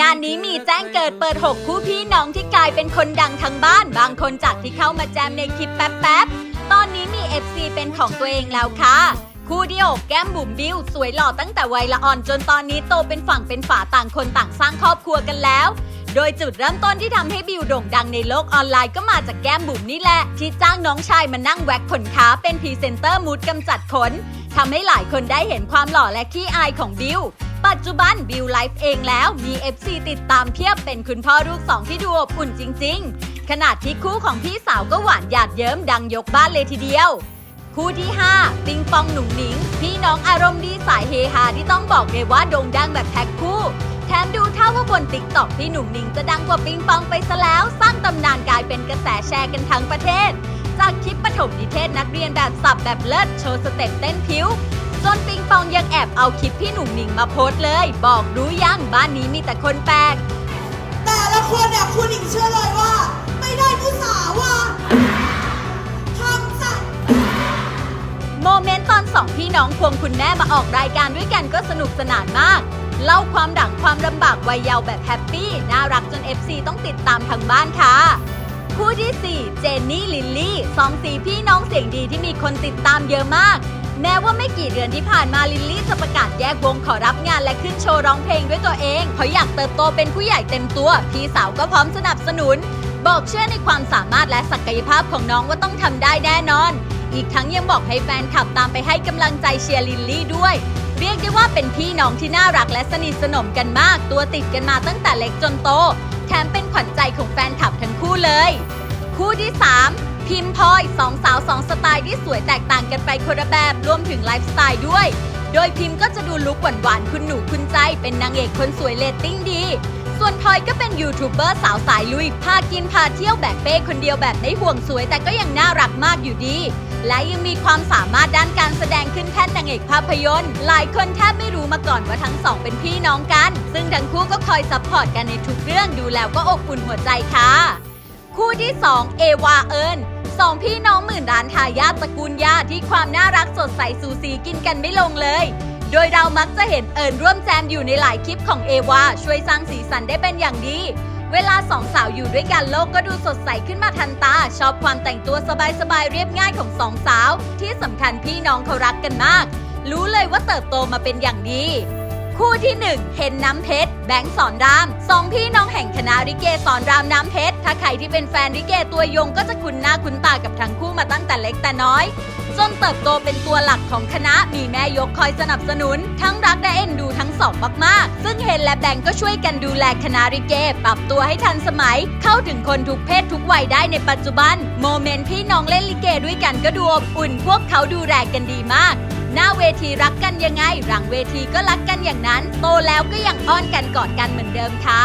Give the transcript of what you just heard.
งานนี้มีแจ้งเกิดเปิด 6 คู่พี่น้องที่กลายเป็นคนดังทั้งบ้าน บางคนจากที่เข้ามาแจมในคลิปแป๊บๆ ตอนนี้มี FC เป็นของตัวเองแล้วค่ะ คู่เดียวแก้มบุ๋มบิวสวยหล่อตั้งแต่วัยละอ่อนจนตอนนี้โตเป็นฝั่งเป็นฝาต่างคนต่างสร้างครอบครัวกันแล้ว โดยจุดเริ่มต้นที่ทำให้บิวโด่งดังในโลกออนไลน์ก็มาจากแก้มบุ๋มนี่แหละ ที่จ้างน้องชายมานั่งแว็กขนขาเป็นพรีเซนเตอร์มูดกำจัดขนทำให้หลายคนได้เห็นความหล่อและขี้อายของบิว ปัจจุบันบิวไลฟ์เองแล้วมี FC ติดตามเพียบเป็นคุณพ่อลูกสองที่ดูอบอุ่นจริง ๆ ขนาดที่คู่ของพี่สาวก็หวานหยาดเยิ้มดังยกบ้านเลยทีเดียว คู่ที่ 5 ปิงปองหนุ่งหนิง พี่น้องอารมณ์ดีสายเฮฮาที่ต้องบอกเลยว่าโด่งดังแบบแพ็คคู่แถมดูเท่าว่าบนติ๊กต็อกพี่หนุ่งหนิงจะดังกว่าปิงปองไปซะแล้ว สร้างตำนานกลายเป็นกระแสแชร์กันทั้งประเทศ จากคลิปปฐมนิเทศนักเรียนแบบสับแบบเลิศโชว์สเต็ปเต้นผิว จนปิงปองยังแอบเอาคลิปพี่หนุ่งหนิงมาโพสต์เลย บอกรู้ยังบ้านนี้มีแต่คนแปลก แต่ละคนเนี่ยคุณหญิงเชื่อเลยว่า ไม่ได้ผู้สาวว่าทำสัตว์โมเมนต์ตอนสองพี่น้องควงคุณแม่มาออกรายการด้วยกันก็สนุกสนานมาก เล่าความดังความลำบากวัยเยาว์แบบแฮปปี้ น่ารักจน FC ต้องติดตามทางบ้านค่ะ คู่ที่ 4 เจนนี่ลิลลี่สองสีพี่น้องเสียงดีที่มีคนติดตามเยอะมาก แม้ว่าไม่กี่เดือนที่ผ่านมาลิลลี่จะประกาศแยกวงขอรับงานและขึ้นโชว์ร้องเพลงด้วยตัวเองเพราะอยากเติบโตเป็นผู้ใหญ่เต็มตัว พี่สาวก็พร้อมสนับสนุน บอกเชื่อในความสามารถและศักยภาพของน้องว่าต้องทำได้แน่นอน อีกทั้งยังบอกให้แฟนคลับตามไปให้กำลังใจเชียร์ลิลลี่ด้วย เรียกได้ว่าเป็นพี่น้องที่น่ารักและสนิทสนมกันมาก ตัวติดกันมาตั้งแต่เล็กจนโต แถมเป็นขวัญใจของแฟนคลับทั้งคู่เลย คู่ที่ 3 พิมพ์พลอยสองสาวสองสไตล์ที่สวยแตกต่างกันไปคนละแบบรวมถึงไลฟ์สไตล์ด้วย โดยพิมพ์ก็จะดูลุคหวานๆคุณหนูคุณใจ เป็นนางเอกคนสวยเรตติ้งดี ส่วนพลอยก็เป็นยูทูบเบอร์สาวสายลุยพากินพาเที่ยวแบกเป้คนเดียวแบบไม่ห่วงสวย แต่ก็ยังน่ารักมากอยู่ดี และยังมีความสามารถด้านการแสดงขึ้นแท่นนางเอกภาพยนตร์หลายคนแทบไม่รู้มาก่อนว่าทั้งสองเป็นพี่น้องกัน ซึ่งทั้งคู่ก็คอยซัพพอร์ตกันในทุกเรื่องดูแล้วก็อบอุ่นหัวใจค่ะคู่ที่ 2 เอวาเอิญ สองพี่น้องหมื่นล้านทายาทตระกูลย่าที่ความน่ารักสดใสสูสีกินกันไม่ลงเลย โดยเรามักจะเห็นเอิญร่วมแจมอยู่ในหลายคลิปของเอวาช่วยสร้างสีสันได้เป็นอย่างดี เวลาสองสาวอยู่ด้วยกันโลกก็ดูสดใสขึ้นมาทันตา ชอบความแต่งตัวสบายๆเรียบง่ายของสองสาว ที่สำคัญพี่น้องเขารักกันมาก รู้เลยว่าเติบโตมาเป็นอย่างดี คู่ที่ 1 เห็นน้ำเพชร แบงค์สอนรามสองพี่น้องแห่งคณะริเกสอนรามน้ำเพชร ถ้าใครที่เป็นแฟนริเกตัวยงก็จะคุ้นหน้าคุ้นตากับทั้งคู่มาตั้งแต่เล็กแต่น้อยจนเติบโตเป็นตัวหลักของคณะมีแม่ยกคอยสนับสนุน ทั้งรักและเอ็นดูทั้งสองมากๆ ซึ่งเห็นและแบงค์ก็ช่วยกันดูแลคณะริเก ปรับตัวให้ทันสมัย เข้าถึงคนทุกเพศทุกวัยได้ในปัจจุบัน โมเมนต์พี่น้องเล่นลิเกด้วยกันก็ดูอบอุ่น พวกเขาดูแลกันดีมาก หน้าเวทีรักกันยังไง หลังเวทีก็รักกันอย่างนั้น โตแล้วก็ยังอ้อนกันกอดกันเหมือนเดิมค่ะ